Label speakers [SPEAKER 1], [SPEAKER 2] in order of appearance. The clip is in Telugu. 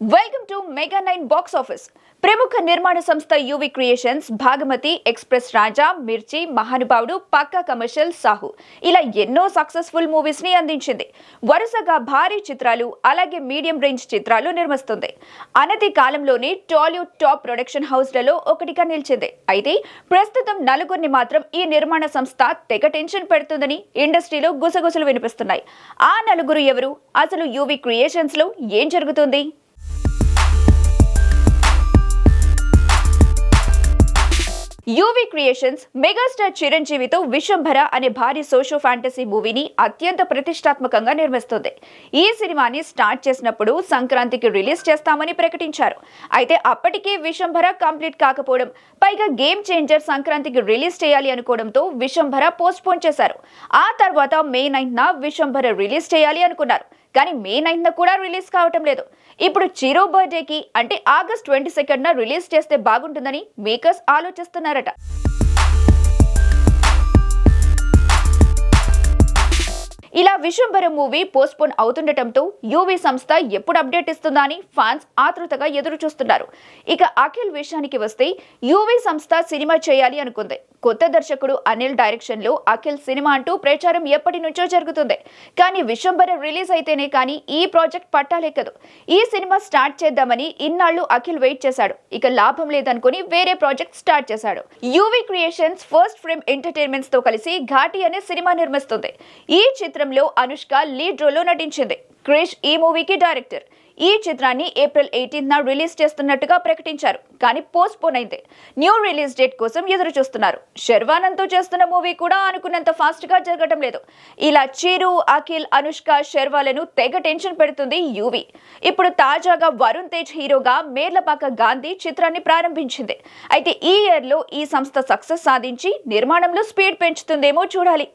[SPEAKER 1] Welcome to mega nine box office ప్రముఖ నిర్మాణ సంస్థ UV creations Bhaagamathie express Raja Mirchi Mahanubhavudu Pakka commercial Sahu ఇలా ఎన్నో సక్సెస్ఫుల్ మూవీస్ని అందించింది. వరుసగా భారీ చిత్రాలు అలాగే మీడియం రేంజ్ చిత్రాలు నిర్మిస్తుంది. అనతి కాలంలోనే టాలీవుడ్ టాప్ ప్రొడక్షన్ హౌస్లలో ఒకటిగా నిలిచింది. అయితే ప్రస్తుతం నలుగురిని మాత్రం ఈ నిర్మాణ సంస్థ తెగ టెన్షన్ పెడుతుందని ఇండస్ట్రీలో గుసగుసలు వినిపిస్తున్నాయి. ఆ నలుగురు ఎవరు? అసలు యువి క్రియేషన్స్లో ఏం జరుగుతుంది? యూవి క్రియేషన్స్ మెగాస్టార్ చిరంజీవితో విశ్వంభర అనే భారీ సోషో ఫ్యాంటసీ మూవీని అత్యంత ప్రతిష్టాత్మకంగా నిర్మిస్తుంది. ఈ సినిమాని స్టార్ట్ చేసినప్పుడు సంక్రాంతికి రిలీజ్ చేస్తామని ప్రకటించారు. అయితే అప్పటికే విశ్వంభర కంప్లీట్ కాకపోవడం పైగా గేమ్ చేంజర్ సంక్రాంతికి రిలీజ్ చేయాలి అనుకోవడంతో విశ్వంభర పోస్ట్ పోన్ చేశారు. ఆ తర్వాత మే నైన్త్న విశ్వంభర రిలీజ్ చేయాలి అనుకున్నారు. కానీ మే నైన్త్న కూడా రిలీజ్ కావటం లేదు. ఇప్పుడు చిరో బర్త్డేకి అంటే ఆగస్ట్ ట్వంటీ సెకండ్న రిలీజ్ చేస్తే బాగుంటుందని మేకర్స్ ఆలోచిస్తున్నారట. ఇలా విశ్వంభరం మూవీ పోస్ట్పోన్ అవుతుండటంతో యూవీ సంస్థ ఎప్పుడు అప్డేట్ ఇస్తుందా అని ఫ్యాన్స్ ఆతృతగా ఎదురు చూస్తున్నారు ఇక అఖిల్ విషయానికి వస్తే యూవీ సంస్థ సినిమా చేయాలి అనుకుంది. కొత్త దర్శకుడు అనిల్ డైరెక్షన్లో అఖిల్ సినిమా అంటూ ప్రచారం ఎప్పటి నుంచో జరుగుతుంది. కానీ విశ్వంభరం రిలీజ్ అయితేనే కానీ ఈ ప్రాజెక్ట్ పట్టాలెక్కదు ఈ సినిమా స్టార్ట్ చేద్దామని ఇన్నాళ్ళు అఖిల్ వెయిట్ చేశాడు. ఇక లాభం లేదనుకుని వేరే ప్రాజెక్ట్ స్టార్ట్ చేశాడు. యూవీ క్రియేషన్స్ ఫస్ట్ ఫ్రేమ్ ఎంటర్టైన్మెంట్స్తో కలిసి ఘాటి అనే సినిమా నిర్మిస్తుంది. ఈ చిత్రంలో అనుష్క లీడ్ రోల్ నటించింది. క్రిష్ ఈ మూవీకి డైరెక్టర్ ఈ చిత్రాన్ని ఏప్రిల్ ఎయిటీన్త్ రిలీజ్ చేస్తున్నట్టుగా ప్రకటించారు. కానీ పోస్ట్ పోన్ అయింది. న్యూ రిలీజ్ డేట్ కోసం ఎదురు చూస్తున్నారు. శర్వానంద్తో చేస్తున్న మూవీ కూడా అనుకున్నంత ఫాస్ట్గా జరగటం లేదు. ఇలా చిరు అఖిల్ అనుష్క శర్వాలను తెగ టెన్షన్ పెడుతుంది యూవి. ఇప్పుడు తాజాగా వరుణ్ తేజ్ హీరోగా మేర్లపాక గాంధీ చిత్రాన్ని ప్రారంభించింది. అయితే ఈ ఇయర్లో ఈ సంస్థ సక్సెస్ సాధించి నిర్మాణంలో స్పీడ్ పెంచుతుందేమో చూడాలి.